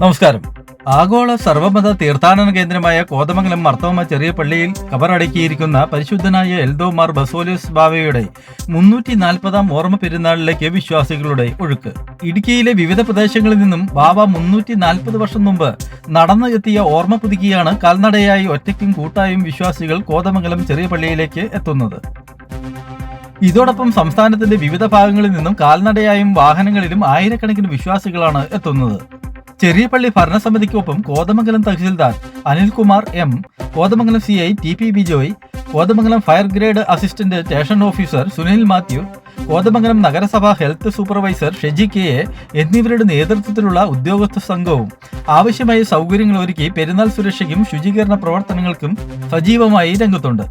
നമസ്കാരം. ആഗോള സർവമത തീർത്ഥാടന കേന്ദ്രമായ കോതമംഗലം മർത്തോമ ചെറിയ പള്ളിയിൽ കബറടക്കിയിരിക്കുന്ന പരിശുദ്ധനായ എൽദോമാർ ബസോലിയസ് ബാവയുടെ മുന്നൂറ്റി നാൽപ്പതാം ഓർമ്മ പെരുന്നാളിലേക്ക് വിശ്വാസികളുടെ ഒഴുക്ക്. ഇടുക്കിയിലെ വിവിധ പ്രദേശങ്ങളിൽ നിന്നും ബാബ മുന്നൂറ്റി നാൽപ്പത് വർഷം മുമ്പ് നടന്നു എത്തിയ ഓർമ്മ പുതുക്കിയാണ് കാൽനടയായി ഒറ്റയ്ക്കും കൂട്ടായും വിശ്വാസികൾ കോതമംഗലം ചെറിയ പള്ളിയിലേക്ക് എത്തുന്നത്. ഇതോടൊപ്പം സംസ്ഥാനത്തിന്റെ വിവിധ ഭാഗങ്ങളിൽ നിന്നും കാൽനടയായും വാഹനങ്ങളിലും ആയിരക്കണക്കിന് വിശ്വാസികളാണ് എത്തുന്നത്. ചെറിയ പള്ളി ഭരണസമിതിക്കൊപ്പം Kothamangalam tahsildar Anilkumar M Kothamangalam C I T P Bijoy Kothamangalam fire grade assistant station officer Sunil Mathew Kothamangalam നഗരസഭാ health supervisor Sheji K A എന്നിവരുടെ നേതൃത്വത്തിലുള്ള ഉദ്യോഗസ്ഥ സംഘവും ആവശ്യമായ സൗകര്യങ്ങൾ ഒരുക്കി പെരുന്നാൾ സുരക്ഷയ്ക്കും ശുചീകരണ പ്രവർത്തനങ്ങൾക്കും സജീവമായി രംഗത്തുണ്ട്.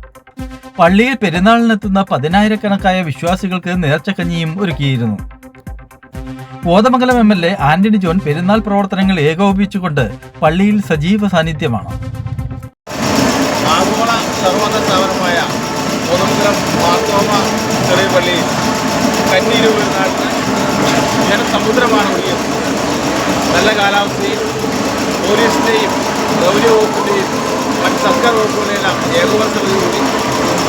പള്ളിയിൽ പെരുന്നാളിനെത്തുന്ന പതിനായിരക്കണക്കായ വിശ്വാസികൾക്ക് നേർച്ചക്കഞ്ഞിയും ഒരുക്കിയിരുന്നു. Kothamangalam M L A Antony John പെരുന്നാൾ പ്രവർത്തനങ്ങൾ ഏകോപിപ്പിച്ചുകൊണ്ട് പള്ളിയിൽ സജീവ സാന്നിധ്യമാണ് ആഗോള സർവത സ്ഥാപനമായ കോതമംഗലം മാർത്തോമ ചെറിയ പള്ളിയിൽ കന്നീര് പെരുന്നാളിന് നല്ല കാലാവസ്ഥയും പോലീസിന്റെയും ഗൗരവ വകുപ്പിന്റെയും മറ്റ് സർക്കാർ വകുപ്പുകളെല്ലാം ഏകോപനത്തോടുകൂടി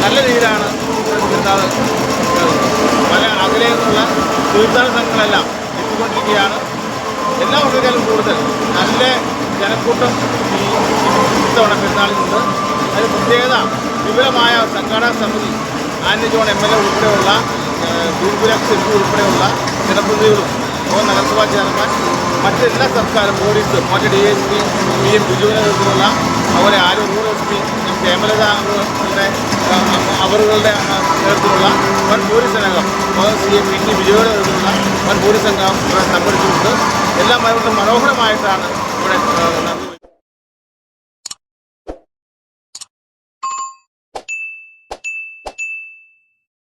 നല്ല രീതിയിലാണ്. പല അകലെ നിന്നുള്ള തീർത്ഥാടന സംഘങ്ങളെല്ലാം എത്തിക്കൊണ്ടിരിക്കുകയാണ് എല്ലാ വർഷക്കാലും കൂടുതൽ നല്ല ജനക്കൂട്ടം ഈ ഇത്തവണ പെരുന്നാളിനുണ്ട് അതിന് പ്രത്യേകത വിപുലമായ സംഘാടക സമിതി Antony John M L A ഉൾപ്പെടെയുള്ള ദൂർപുരക്സ് എം പി ഉൾപ്പെടെയുള്ള ജനപ്രതിനിധികളും ഓ നഗരസഭാ ചെയർമാൻ മറ്റെല്ലാ സർക്കാരും പോലീസ് മറ്റ് D S P P M ബിജുവിനെ നേതൃത്വമുള്ള അവരെ ആരോഗ്യ എസ് പി എം ഹേമലത അവരുടെ ആ, നേതൃത്വമുള്ള വൻ പോലീസ് സംഘം സി എം പി ടി വിജയോടെ നിന്നുള്ള വൻ പോലീസ് സംഘം ഇവിടെ സംഘടിച്ചിട്ടുണ്ട് എല്ലാം അതുകൊണ്ട് മനോഹരമായിട്ടാണ് ഇവിടെ ആ,